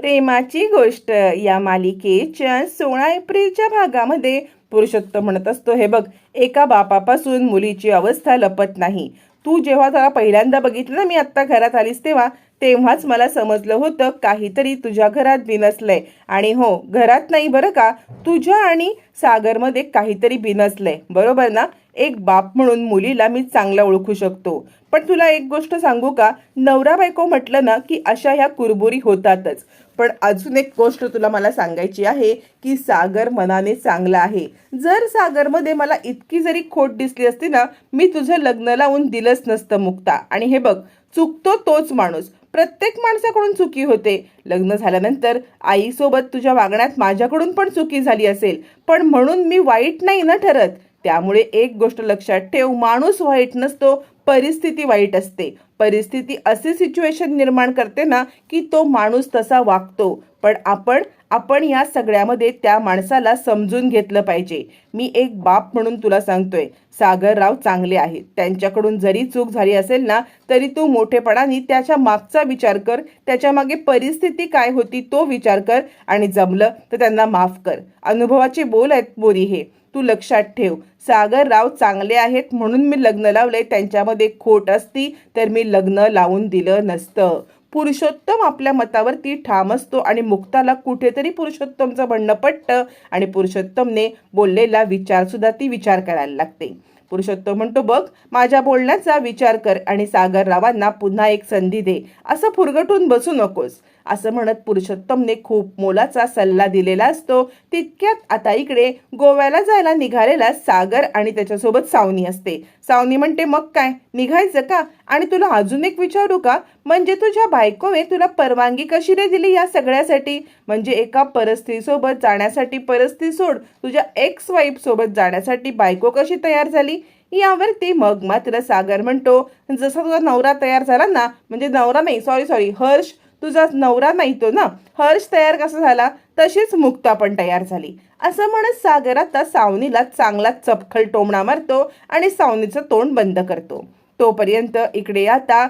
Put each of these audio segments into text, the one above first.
प्रेमाची गोष्ट. या मालिकेच्या सोळा एप्रिलच्या भागामध्ये पुरुषोत्तम म्हणत असतो हे बघ एका बापापासून मुलीची अवस्था लपत नाही. तू जेव्हा त्याला पहिल्यांदा बघितलं ना मी आत्ता घरात आलीस तेव्हा तेव्हाच मला समजलं होतं काहीतरी तुझ्या घरात बिनसलंय. आणि हो घरात नाही बरं का तुझ्या आणि सागरमध्ये काहीतरी बिनसलंय. बरोबर ना? एक बाप म्हणून मुलीला मी चांगला ओळखू शकतो. पण तुला एक गोष्ट सांगू का? नवरा बायको म्हटलं ना की अशा ह्या कुरबुरी होतातच. पण अजून एक गोष्ट तुला मला सांगायची आहे की सागर मनाने चांगला आहे. जर सागरमध्ये मला इतकी जरी खोट दिसली असती ना मी तुझं लग्न लावून दिलंच नसतं मुक्ता. आणि हे बघ चुकतो तोच माणूस. प्रत्येक माणसाकडून चुकी होते. लग्न झाल्यानंतर आईसोबत तुझ्या वागण्यात माझ्याकडून पण चुकी झाली असेल. पण म्हणून मी वाईट नाही ना ठरत. त्यामुळे एक गोष्ट लक्षात ठेव माणूस वाईट नसतो परिस्थिती वाईट असते. परिस्थिती असे सिच्युएशन निर्माण करते ना की तो माणूस तसा वागतो. पण आपण आपण या सगळ्यामध्ये त्या माणसाला समजून घेतलं पाहिजे. मी एक बाप म्हणून तुला सांगतोय सागरराव चांगले आहेत. त्यांच्याकडून जरी चूक झाली असेल ना तरी तू मोठेपणाने त्याच्या मागचा विचार कर. त्याच्यामागे परिस्थिती काय होती तो विचार कर आणि जमलं तर त्यांना माफ कर. अनुभवाचे बोल आहेत बोरी हे. तू लक्षात ठेव. सागरराव चांगले आहेत म्हणून मी लग्न लावलंय. त्यांच्यामध्ये खोट असती तर मी लग्न लावून दिलं नसतं. पुरुषोत्तम आपल्या मतावरती ठाम असतो आणि मुक्ताला कुठेतरी पुरुषोत्तमचं म्हणणं पटतं आणि पुरुषोत्तमने बोललेला विचार सुद्धा ती विचार करायला लागते. पुरुषोत्तम म्हणतो बघ माझ्या बोलण्याचा विचार कर आणि सागररावांना पुन्हा एक संधी दे. असं फुरगटून बसू नकोस. असं म्हणत पुरुषोत्तमने खूप मोलाचा सल्ला दिलेला असतो. तितक्यात आता इकडे गोव्याला जायला निघालेला सागर आणि त्याच्यासोबत सावनी असते. सावनी म्हणते मग काय? निघायचं का? आणि तुला अजून एक विचारू का? म्हणजे तुझ्या बायकोने तुला परवानगी कशी रे दिली या सगळ्यासाठी? म्हणजे एका परस्त्रीसोबत जाण्यासाठी परस्त्री सोड. तुझ्या एक्स वाईफ सोबत जाण्यासाठी बायको कशी तयार झाली? यावरती मग मात्र सागर म्हणतो जसा तुझा नवरा तयार झाला ना म्हणजे नवरा नाही सॉरी सॉरी हर्ष तुझा नवरा नाही तो ना. हर्ष तयार कसा झाला? तशीच मुक्ता पण तयार झाली. असं म्हणत सागर आता सावनीला चांगला चपखल टोमणा मारतो आणि सावनीचं तोंड बंद करतो. तोपर्यंत इकडे आता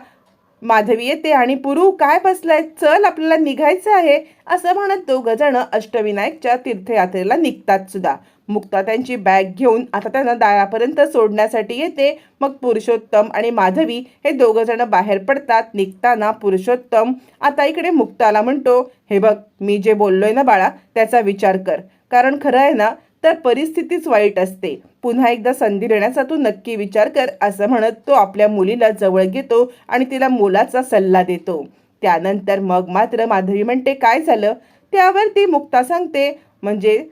माधवी येते आणि पुरू काय बसलाय? चल आपल्याला निघायचं आहे. असं म्हणत दोघं जण अष्टविनायकच्या तीर्थयात्रेला निघतात सुद्धा. मुक्ता त्यांची बॅग घेऊन आता त्यांना दारापर्यंत सोडण्यासाठी येते. मग पुरुषोत्तम आणि माधवी हे दोघं जण बाहेर पडतात. निघताना पुरुषोत्तम आता इकडे मुक्ताला म्हणतो हे बघ मी जे बोललोय ना बाळा त्याचा विचार कर. कारण खरं आहे ना तर परिस्थितीच वाईट असते. पुन्हा एकदा संधी देण्याचा तू नक्की विचार कर असं म्हणत तो आपल्या मुलीला जवळ घेतो आणि तिला मोलाचा सल्ला देतो. त्यानंतर मग मात्र माधवी म्हणते काय झालं? त्यावर ती मुक्ता सांगते म्हणजे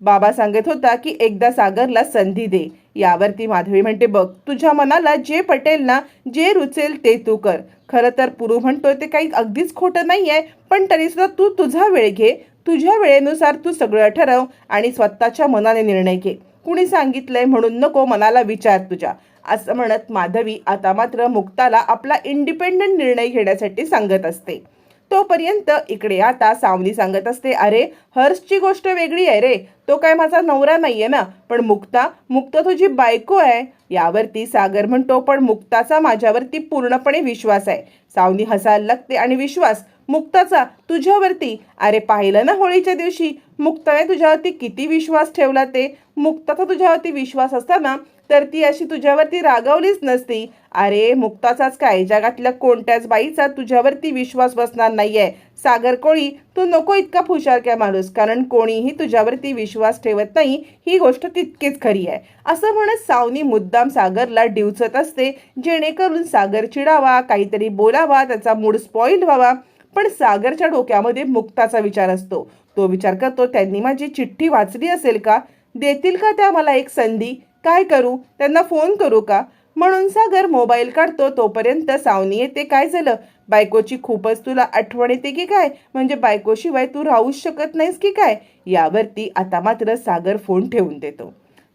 बाबा सांगत होता की एकदा सागरला संधी दे. यावरती माधवी म्हणते बघ तुझ्या मनाला जे पटेल ना जे रुचेल ते तू कर. खरं तर पुरू म्हणतोय ते काही अगदीच खोटं नाही आहे पण तरी सुद्धा तू तुझा वेळ घे. तुझ्या वेळेनुसार तू सगळं ठरव आणि स्वतःच्या मनाने निर्णय घे. कुणी सांगितलंय म्हणून नको मनाला विचार तुझ्या. असं म्हणत माधवी आता मात्र मुक्ताला आपला इंडिपेंडंट निर्णय घेण्यासाठी सांगत असते. तोपर्यंत इकडे आता सावनी सांगत असते अरे हर्षची गोष्ट वेगळी आहे रे. तो काय माझा नवरा नाहीये ना. पण मुक्ता मुक्ता तुझी बायको आहे यावरती सागर म्हणतो पण मुक्ताचा माझ्यावरती पूर्णपणे विश्वास आहे. सावनी हसायला लागते आणि विश्वास मुक्ताचा तुझ्यावरती. अरे पाहिलं ना होळीच्या दिवशी? मुक्ताने तुझ्यावरती किती विश्वास ठेवला ते? मुक्ताचा तुझ्यावरती विश्वास असताना तर ती अशी तुझ्यावरती रागावलीच नसती. अरे मुक्ताचाच काय? जगातल्या कोणत्याच बाईचा तुझ्यावरती विश्वास बसणार नाहीये. सागर कोळी तू नको इतका फुशारक्या माणूस. कारण कोणीही तुझ्यावरती विश्वास ठेवत नाही ही गोष्ट तितकीच खरी आहे. असं म्हणत सावनी मुद्दाम सागरला डिवचत असते. जेणेकरून सागर चिडावा काहीतरी बोलावा त्याचा मूड स्पॉइल व्हावा. पण सागरच्या डोक्यामध्ये मुक्ताचा विचार असतो. तो विचार करतो त्यांनी माझी चिठ्ठी वाचली असेल का? देतील का त्या मला एक संधी? काय करू? त्यांना फोन करू का? म्हणून सागर मोबाईल काढतो. तोपर्यंत सावनी येते. काय झालं? बायकोची खूपच तुला आठवण येते की काय? म्हणजे बायकोशिवाय तू राहूच शकत नाहीस की काय? यावरती आता मात्र सागर फोन ठेवून देतो.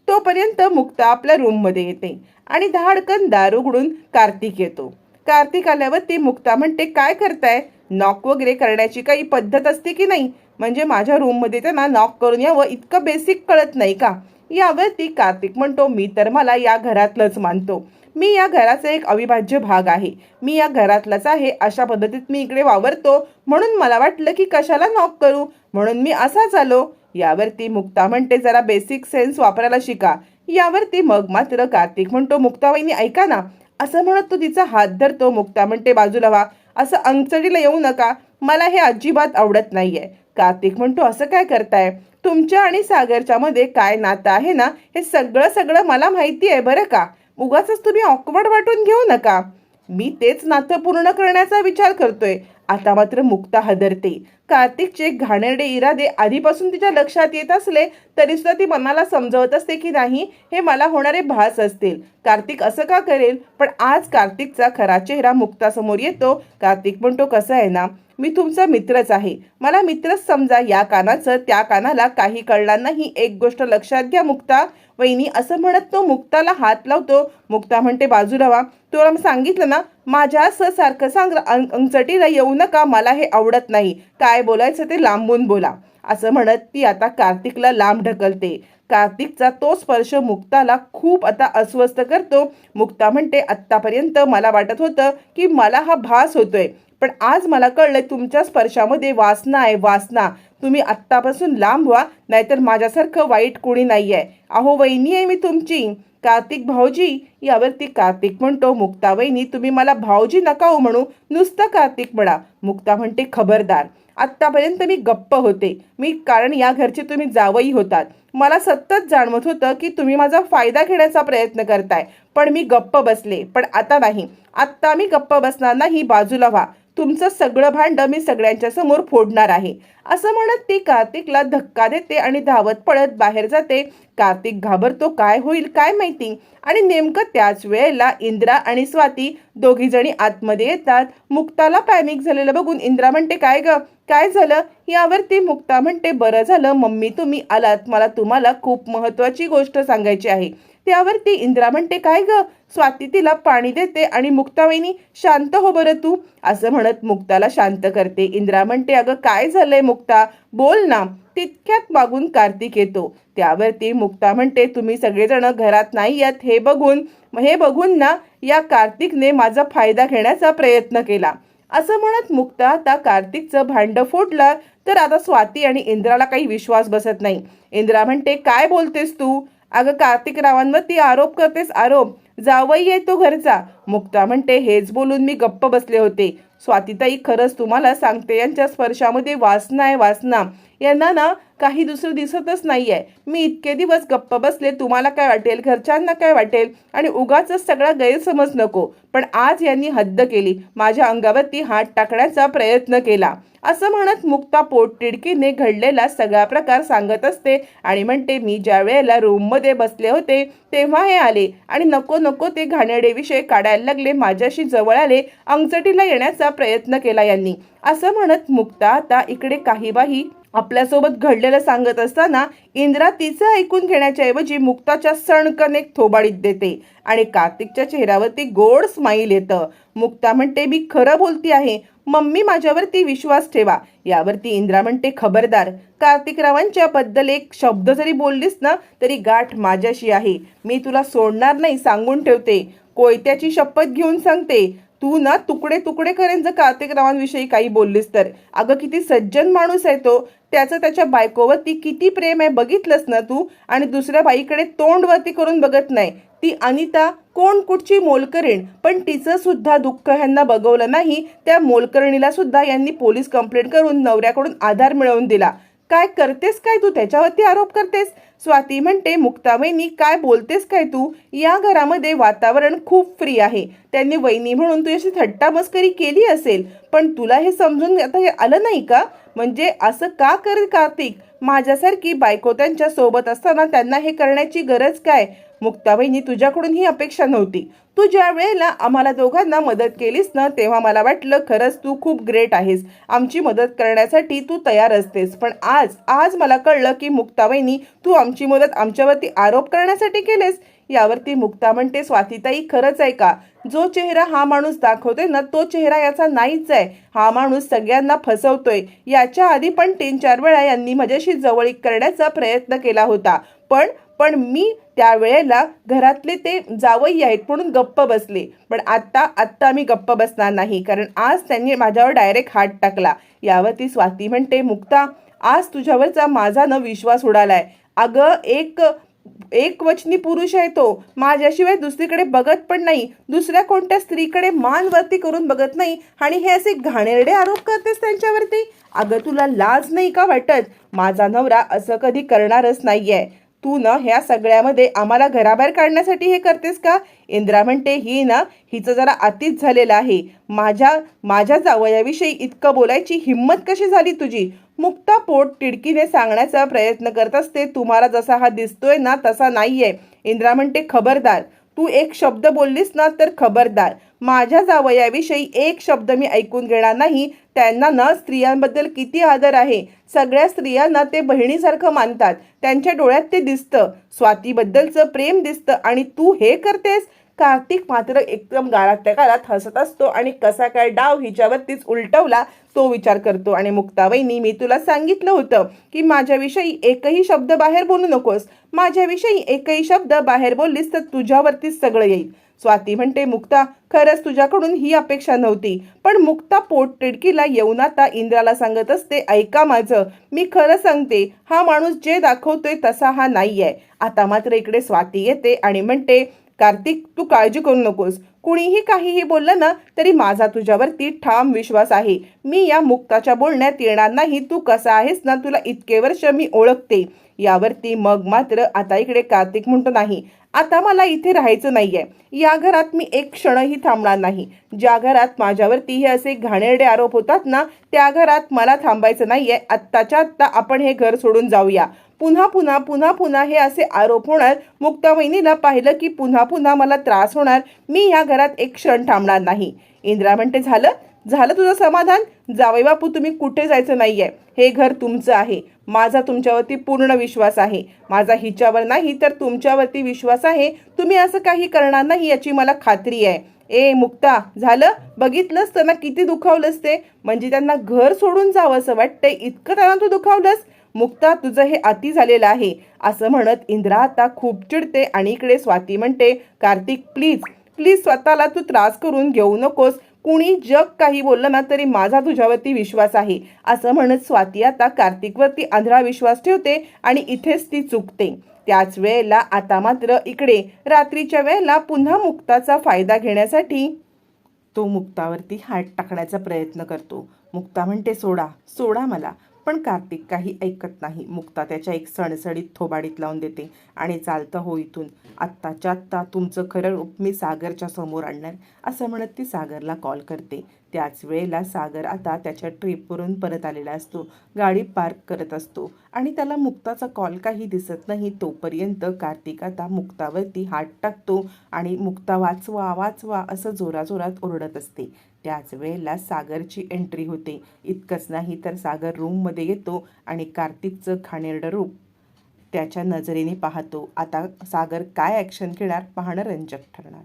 तोपर्यंत मुक्ता आपल्या रूममध्ये येते आणि धाडकन दार उघडून कार्तिक येतो. कार्तिक आल्यावर ती मुक्ता म्हणते काय करताय? नॉक वगैरे करण्याची काही पद्धत असते की नाही? म्हणजे माझ्या रूममध्ये त्यांना नॉक करून यावं इतकं बेसिक कळत नाही का? यावरती कार्तिक म्हणतो मी तर मला या घरातलंच मानतो. मी या घराचा एक अविभाज्य भाग आहे. मी या घरातलाच आहे. अशा पद्धतीत मी इकडे वावरतो. म्हणून मला वाटलं की कशाला नॉक करू? म्हणून मी असाच आलो यावरती मुक्ता म्हणते जरा बेसिक सेन्स वापरायला शिका. यावरती मग मात्र कार्तिक म्हणतो मुक्ताबाईंनी ऐका ना. असं म्हणत तो तिचा हात धरतो. मुक्ता म्हणते बाजूला व्हा. असं अंगचडीला येऊ नका. मला हे अजिबात आवडत नाहीये. कार्तिक म्हणतो असं काय करताय? तुमच्या आणि सागरच्या मध्ये काय नातं आहे ना हे सगळं सगळं मला माहिती आहे बरं का? उगाच तुम्ही ऑकवर्ड वाटून घेऊ नका. मी तेच नातं पूर्ण करण्याचा विचार करतोय. आता मात्र मुक्ता हदरते. कार्तिकचे घाणेरडे इरादे आधीपासून तिच्या लक्षात येत असले तरी सुद्धा ती मनाला समजवत असते की नाही हे मला होणारे भास असतील. कार्तिक असं का करेल? पण आज कार्तिकचा खरा चेहरा मुक्तासमोर येतो. कार्तिक म्हणतो कसं आहे ना मी तुमचा मित्रच आहे. मला मित्रच समजा या कानाचं त्या कानाला काही कळणार नाही. एक गोष्ट लक्षात घ्या मुक्ता. वहिनी असं म्हणत तो मुक्ताला हात लावतो. मुक्ता म्हणते बाजूला व्हा तुला सांगितलं ना माझ्या असं सारखं सांग अंग- अंगचटीला येऊ नका. मला हे आवडत नाही. काय बोलायचं ते लांबून बोला. असं म्हणत ती आता कार्तिकला लांब ढकलते. कार्तिकचा तो स्पर्श मुक्ताला खूप आता अस्वस्थ करतो. मुक्ता म्हणते आत्तापर्यंत मला वाटत होतं की मला हा भास होतोय. पण आज मला कळलंय तुमच्या स्पर्शामध्ये वासना आहे वासना. तुम्ही आत्तापासून लांब व्हा नाहीतर माझ्यासारखं वाईट कोणी नाही आहे अहो वहिनी आहे मी तुमची. कार्तिक भाऊजी यावरती कार्तिक म्हणतो मुक्ता वहिनी तुम्ही मला भाऊजी नका हो म्हणू. नुसतं कार्तिक म्हणा. मुक्ता म्हणते खबरदार. आत्तापर्यंत मी गप्प होते. मी कारण या घरचे तुम्ही जावई होतात. मला सतत जाणवत होतं की तुम्ही माझा फायदा घेण्याचा प्रयत्न करताय. पण मी गप्प बसले. पण आता नाही. आत्ता मी गप्प बसणार नाही बाजूला व्हा. तुमचं सगळं भांड मी सगळ्यांच्या समोर फोडणार आहे. असं म्हणत ती कार्तिकला धक्का देते आणि धावत पळत बाहेर जाते. कार्तिक घाबरतो काय होईल काय माहिती? आणि नेमकं त्याच वेळेला इंद्रा आणि स्वाती दोघी जणी आतमध्ये येतात. मुक्ताला पॅनिक झालेलं बघून इंद्रा म्हणते काय ग? काय झालं? यावरती मुक्ता म्हणते बरं झालं मम्मी तुम्ही आलात. मला तुम्हाला खूप महत्वाची गोष्ट सांगायची आहे. त्यावरती इंद्रा म्हणते काय ग? स्वाती तिला पाणी देते आणि मुक्तावहिनी शांत हो बरं तू. असं म्हणत मुक्ताला शांत करते. इंद्रा म्हणते अगं काय झालंय मुक्ता? बोल ना. तितक्यात मागून कार्तिक येतो. त्यावरती मुक्ता म्हणते तुम्ही सगळेजण घरात नाही यात हे बघून हे बघून ना या कार्तिकने माझा फायदा घेण्याचा प्रयत्न केला. असं म्हणत मुक्ता आता कार्तिकचं भांड फोडलं तर आता स्वाती आणि इंद्राला काही विश्वास बसत नाही. इंद्रा म्हणते काय बोलतेस तू? अगं कार्तिक रावांवरती आरोप करतेस आरोप. जावई आहे तो घरचा. मुक्ता म्हणते हेच बोलून मी गप्प बसले होते. स्वातीताई खरंच तुम्हाला सांगते यांच्या स्पर्शामध्ये वासना आहे वासना. यांना ना काही दुसरं दिसतच नाही आहे मी इतके दिवस गप्प बसले तुम्हाला काय वाटेल? घरच्यांना काय वाटेल? आणि उगाच सगळा गैरसमज नको. पण आज यांनी हद्द केली. माझ्या अंगावरती हात टाकण्याचा प्रयत्न केला. असं म्हणत मुक्ता पोटतिडकीने घडलेला सगळा प्रकार सांगत असते आणि म्हणते मी ज्या वेळेला रूममध्ये बसले होते तेव्हा हे आले आणि नको नको ते घाणेडेविषयी काढायला लागले. माझ्याशी जवळ आले अंगचटीला येण्याचा प्रयत्न केला यांनी. असं म्हणत मुक्ता आता इकडे काही बाही आपल्यासोबत घडलेलं सांगत असताना इंद्रा तिचं ऐकून घेण्याच्या ऐवजी मुक्ताच्या सणकन एक थोबाडीत देते आणि कार्तिकच्या चेहऱ्यावरती गोड स्माईल येतं. मुक्ता म्हणते मी खरं बोलती आहे मम्मी माझ्यावरती विश्वास ठेवा. यावरती इंद्रा म्हणते खबरदार. कार्तिकरावांच्या बद्दल एक शब्द जरी बोललीस ना तरी गाठ माझ्याशी आहे. मी तुला सोडणार नाही सांगून ठेवते. कोयत्याची शपथ घेऊन सांगते. तू ना तुकडे तुकडे करेन जर कार्तिकरावांविषयी काही बोललीस तर. अगं किती सज्जन माणूस आहे तो. त्याचं त्याच्या बायकोवरती किती प्रेम आहे बघितलंस ना तू? आणि दुसऱ्या बाईकडे तोंडवरती करून बघत नाही. ती अनिता कोण कुठची मोलकरीण? पण तिचं सुद्धा दुःख ह्यांना बघवलं नाही. त्या मोलकरणीला सुद्धा यांनी पोलीस कंप्लेंट करून नवऱ्याकडून आधार मिळवून दिला. काय करतेस काय तू? त्याच्यावरती आरोप करतेस? स्वाती म्हणते मुक्तावहिनी काय बोलतेस काय तू? या घरामध्ये वातावरण खूप फ्री आहे. त्यांनी वहिनी म्हणून तुझ्याशी थट्टा मस्करी केली असेल. पण तुला हे समजून आता हे आलं नाही का? म्हणजे असं का कर कार्तिक? माझ्यासारखी बायको त्यांच्यासोबत असताना त्यांना हे करण्याची गरज काय? मुक्ताबाईंनी तुझ्याकडून ही अपेक्षा नव्हती. तू ज्या वेळेला आम्हाला दोघांना मदत केलीस ना तेव्हा मला वाटलं खरंच तू खूप ग्रेट आहेस. आमची मदत करण्यासाठी तू तयार असतेस. पण आज आज मला कळलं की मुक्ताबाईंनी तू आमची मदत आमच्यावरती आरोप करण्यासाठी केलेस. यावरती मुक्ता म्हणते स्वातीताई खरंच आहे का? जो चेहरा हा माणूस दाखवतोय ना तो चेहरा याचा नाहीच आहे. हा माणूस सगळ्यांना फसवतोय. याच्या आधी पण तीन चार वेळा यांनी माझ्याशी जवळीक करण्याचा प्रयत्न केला होता. पण पण मी त्यावेळेला घरातले ते जावई आहेत म्हणून गप्प बसले. पण आत्ता आत्ता मी गप्प बसणार नाही कारण आज त्यांनी माझ्यावर डायरेक्ट हात टाकला. यावरती स्वाती म्हणते मुक्ता आज तुझ्यावरचा माझा न विश्वास उडालाय. अगं एक एक वचनी पुरुष आहे तो. माझ्याशिवाय दुसरीकडे बघत पण नाही. दुसऱ्या कोणत्या स्त्रीकडे मान वरती करून बघत नाही? आणि हे असे घाणेरडे आरोप करतेस त्यांच्यावरती? अगं तुला लाज नाही का वाटत? माझा नवरा असं कधी करणारच नाहीये. तू ना ह्या सगळ्यामध्ये आम्हाला घराबाहेर काढण्यासाठी हे करतेस का? इंद्रा म्हणते ही ना हिचं जरा अतीच झालेलं आहे. माझ्या माझ्या जावयाविषयी इतकं बोलायची हिंमत कशी झाली तुझी? मुक्ता पोट तिडकीने सांगण्याचा प्रयत्न करत असते तुम्हाला जसा हा दिसतोय ना तसा नाहीये. इंद्रा म्हणते खबरदार. तू एक शब्द बोललीस ना तर खबरदार. माझ्या जावयाविषयी एक शब्द मी ऐकून घेणार नाही. त्यांना ना स्त्रियांबद्दल किती आदर आहे. सगळ्या स्त्रियांना ते बहिणीसारखं मानतात. त्यांच्या डोळ्यात ते दिसतं. स्वातीबद्दलचं प्रेम दिसतं. आणि तू हे करतेस? कार्तिक मात्र एकदम गारातल्या गारात हसत असतो आणि कसा काय डाव हिच्यावरतीच उलटवला तो विचार करतो. आणि मुक्ताबाईंनी मी तुला सांगितलं होतं की माझ्याविषयी एकही शब्द बाहेर बोलू नकोस. माझ्याविषयी एकही शब्द बाहेर बोललीस तर तुझ्यावरतीच सगळं येईल. स्वाती म्हणते मुक्ता खरंच तुझ्याकडून ही अपेक्षा नव्हती. पण मुक्ता पोटतिडकीला येऊन आता इंद्राला सांगत असते ऐका माझं मी खरं सांगते हा माणूस जे दाखवतोय तसा हा नाही आहे आता मात्र इकडे स्वाती येते आणि म्हणते कार्तिक तू काळजी करू नकोस. कुणीही काहीही बोललं ना तरी माझा तुझ्यावरती ठाम विश्वास आहे. मी या मुक्ताच्या बोलण्यात येणार नाही. तू कसा आहेस ना तुला इतके वर्ष मी ओळखते. यावरती मग मात्र आता इकडे कार्तिक म्हणतो नाही. आता मला इथे राहायचं नाही आहे या घरात मी एक क्षणही थांबणार नाही. ज्या घरात माझ्यावरती हे असे घाणेरडे आरोप होतात ना त्या घरात मला थांबायचं नाही आहे आत्ताच्या आत्ता आपण हे घर सोडून जाऊया. पुन्हा पुन्हा पुन्हा पुन्हा हे असे आरोप होणार. मुक्तावहिनीला पाहिलं की पुन्हा पुन्हा मला त्रास होणार. मी या घरात एक क्षण थांबणार नाही. इंद्रा म्हणते झालं? झालं तुझं समाधान? जावई बापू तुम्ही कुठे जायचं नाही आहे हे घर तुमचं आहे. माझा तुमच्यावरती पूर्ण विश्वास आहे. माझा हिच्यावर नाही तर तुमच्यावरती विश्वास आहे. तुम्ही असं काही करणार नाही याची मला खात्री आहे. ए मुक्ता झालं? बघितलंस त्यांना किती दुखावलंस ते? म्हणजे त्यांना घर सोडून जावं असं वाटतंय. इतकं त्यांना तू दुखावलंस? मुक्ता तुझं हे अति झालेलं आहे. असं म्हणत इंद्रा आता खूप चिडते आणि इकडे स्वाती म्हणते कार्तिक प्लीज प्लीज स्वतःला तू त्रास करून घेऊ नकोस. कुणी जग काही बोललं ना तरी माझा तुझ्यावरती विश्वास आहे. असं म्हणत स्वाती आता कार्तिकवरती आंधळा विश्वास ठेवते आणि इथेच ती चुकते. त्याच वेळेला आता मात्र इकडे रात्रीच्या वेळेला पुन्हा मुक्ताचा फायदा घेण्यासाठी तो मुक्तावरती हात टाकण्याचा प्रयत्न करतो. मुक्ता म्हणते सोडा सोडा मला. पण कार्तिक काही ऐकत नाही. मुक्ता त्याच्या एक सणसणीत थोबाडीत लावून देते आणि चालतं हो इथून. आत्ताच्या आत्ता तुमचं खरं रूप मी सागरच्या समोर आणणार असं म्हणत ती सागरला कॉल करते. त्याच वेळेला सागर आता त्याच्या ट्रिपवरून परत आलेला असतो. गाडी पार्क करत असतो. आणि त्याला मुक्ताचा कॉल काही दिसत नाही. तोपर्यंत कार्तिक आता मुक्तावरती हात टाकतो आणि मुक्ता वाचवा वाचवा असं जोराजोरात ओरडत असते. त्याच वेळेला सागरची एंट्री होते. इतकंच नाही तर सागर रूममध्ये येतो आणि कार्तिकचं खाणेरडं रूप त्याच्या नजरेने पाहतो. आता सागर काय ॲक्शन घेणार? पाहणं रंजक ठरणार.